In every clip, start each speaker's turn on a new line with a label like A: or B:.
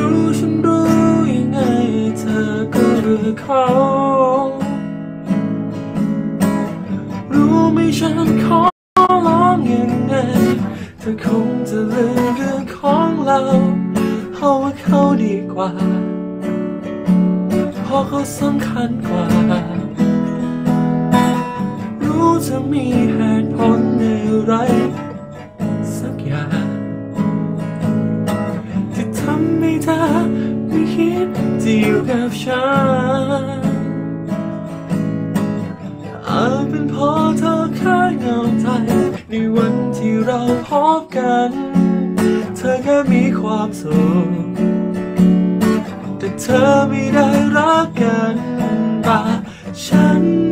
A: รู้ฉันรู้ยังไงเธอก็เลือเขารู้ไหมฉันขอร้องยังไง เธอคงจะลืมเรื่องของเราเขาะว่าเขาดีกว่าเพราะเขาสำคัญกว่า รู้จะมีเหตุผลอะไร ที่อยู่กับฉันอาจเป็นเพราะเธอแค่เงาใจในวันที่เราพบกัน เธอแค่มีความสุขแต่เธอไม่ได้รักกันป่าฉัน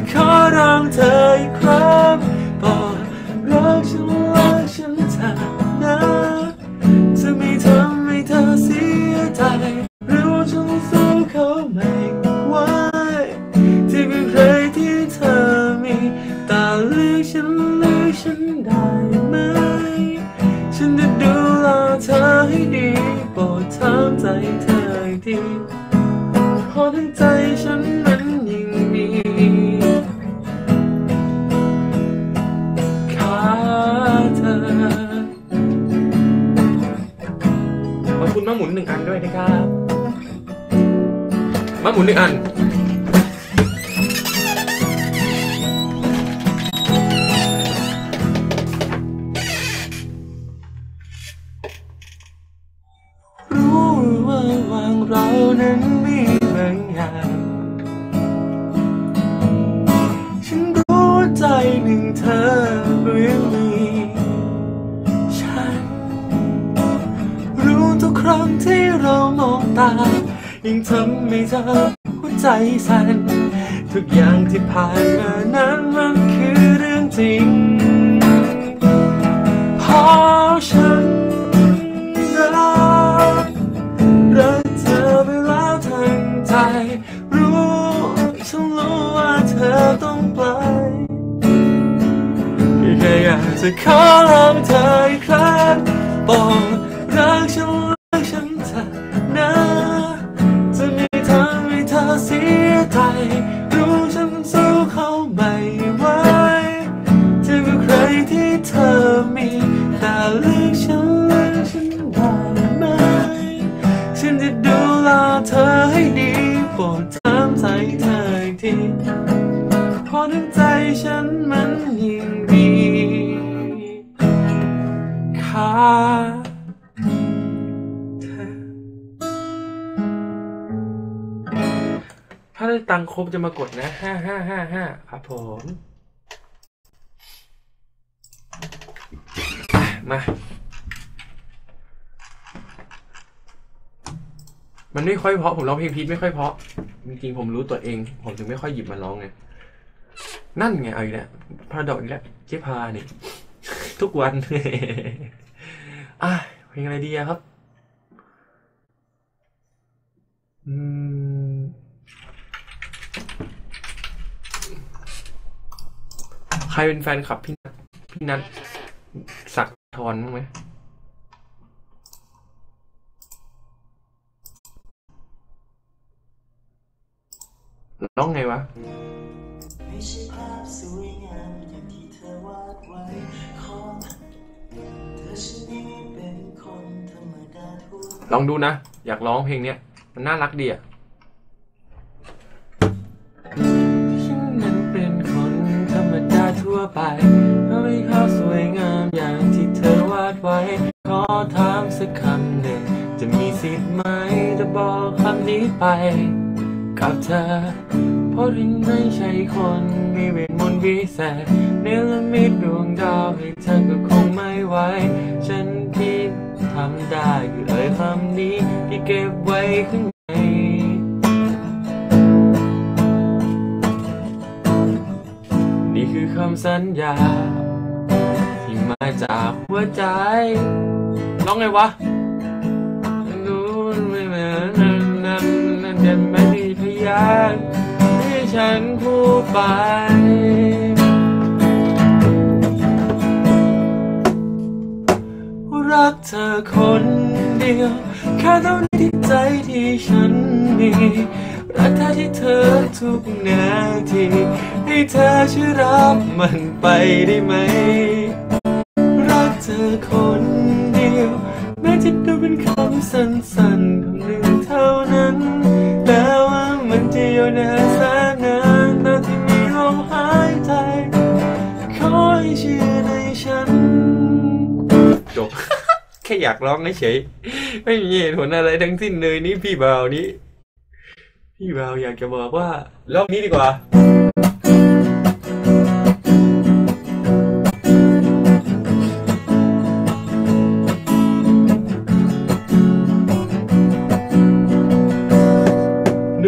A: จะขอร้องเธออีกครั้งบอกรักฉันรักฉันเธอนะจะไม่ทำให้เธอเสียใจหรือว่าฉันสู้เขาไม่ไหวที่เป็นใครที่เธอมีแต่เลือกฉันเลือกฉันได้ไหม ฉันจะดูแลเธอให้ดีโปรดถามใจเธออี
B: หมุนหนึ่งอันด้วยนะครับมาหมุนหนึ่งอัน
A: รู้ว่าวางเรานั้น เรามองตา ยิ่งทำให้เธอหัวใจสั่น ทุกอย่างที่ผ่านมานั้นมันคือเรื่องจริงเพราะฉันรักรักเธอไปแล้วทั้งใจ รู้ฉันรู้ว่าเธอต้องไปแค่อยากจะขอร้องเธออีกครั้งบอกรักฉัน ที่เธอมีแต่เลือกฉันเลือกฉันได้ไหมฉันจะดูแลเธอให้ดีโปรดถามใจเธออีกทีเพราะน้ำใจฉันมันยิ่งดีค่าเธอ
B: ถ้าได้ตังค์ครบจะมากดนะห้าห้าห้าห้าครับผม มา มันไม่ค่อยเพราะผมร้องเพลงพีทไม่ค่อยเพราะ จริงๆผมรู้ตัวเอง ผมถึงไม่ค่อยหยิบมาร้องไง นั่นไงเอาอีกแล้วพาดอกอีกแล้วเจ๊พานี่ทุกวันอะเพลงอะไรดีอะครับอืมใครเป็นแฟนคลับพี่นัทพี่นัทสัก ทอนบ้งไหมร้องไงวะ
A: ไม่ใช่ภาพสวยงามอย่างที่เธอวาดไว้ขอเธอฉันนี้เป็นคนธรรมดาทั่ว
B: ลองดูนะ อยากร้องเพลงเนี้ย มันน่ารักดีอะ
A: ฉันนั้นเป็นคนธรรมดาทั่วไป ถามสักคำหนึ่ง จะมีสิทธิ์ไหมจะบอกคำนี้ไป กับเธอ เพราะถึงไม่ใช่คนมีเวทมนต์วิเศษเนรมิตดวงดาวให้เธอก็คงไม่ไหวฉันที่ทำได้คือเอ่ยคำนี้ที่เก็บไว้ข้างในนี่คือคำสัญญาที่มาจากหัวใจ ร้องไงวะรู้ไม่เหมือนนั้นนั้นนั้นเด่นไม่ดีอย่างที่ฉันพูดไปรักเธอคนเดียวแค่เท่านี้ที่ใจที่ฉันมีรักเธอที่เธอทุกนาทีให้เธอช่วยรับมันไปได้ไหม รักเธอคน แม้จะดูเป็นคำสั้นๆคำหนึ่งเท่านั้น แต่ว่ามันจะยาวนานแสนนานตอนที่มีลมหายใจ ขอให้เชื่อในฉัน จบ แค่อยากร้องเฉยไม่มีเหตุผลอะไรทั้งสิ้นเลยนี่พี่บ่าวนี้ พี่บ่าวอยากจะบอกว่าร้องนี้ดีกว่า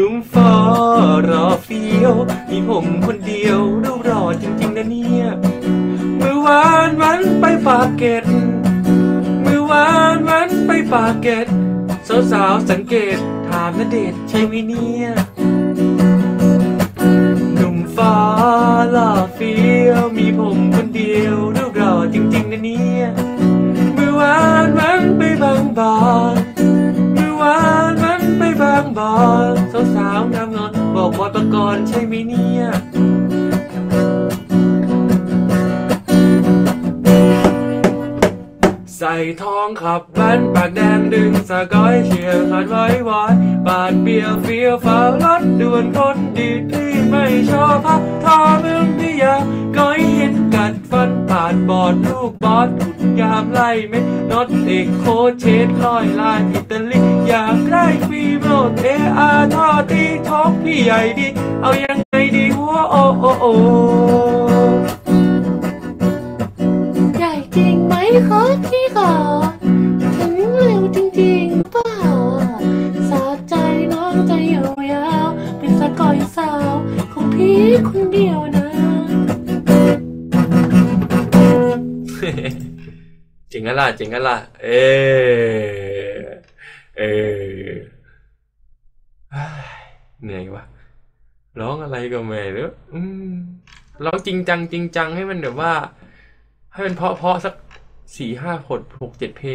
A: หนุ่มฟอรอเฟียวมีผมคนเดียวรูปรอจริงๆนะเนี่ยเมื่อวานวันไปปากเกร็ดเมื่อวานวันไปปากเกร็ดสาวๆสังเกตถามนเดชใช่ไหมเนี่ยหนุ่มฟ้าหล่อเฟียวมีผมคนเดียวรูปรอจริงๆนะเนี่ยเมื่อวานวันไปบางบอนเมื่อวานวันไปบางบอน ใช่ไหมเนี่ยใส่ทองขับแว่นปากแดงดึงสะก้อยเชียร์ขาดไว้วายปาดเปียเฟียวฟ้ารถด่วนคนดีที่ไม่ชอบพักทอเมืองพิยาก้อยเห็นกัดฟันปาดบอดลูกบอสทุกยามไล่เม็ดรถเอกโคเชสลอยลายอิตาลีอยากได้ฟีโรเออาทอ ตีท้องพี่ใหญ่ดี เอายังไงดีหัวโอโอโอ
C: ใหญ่จริงไหมคะพี่ขาถึงเร็วจริงๆเปล่าสาใจน้องใจยาวๆเป็นสกอยสาวของพี่คนเดียวนะ
A: จริงกันล่ะจริงกันล่ะเออเออเฮ้ยเหนื่อยวะ ร้องอะไรก็ไม่รู้อืมร้องจริงจังจริงจังให้มันแบบว่า ให้มันเพาะเพาะสักสี่ห้าผลหกเจ็ดเพลง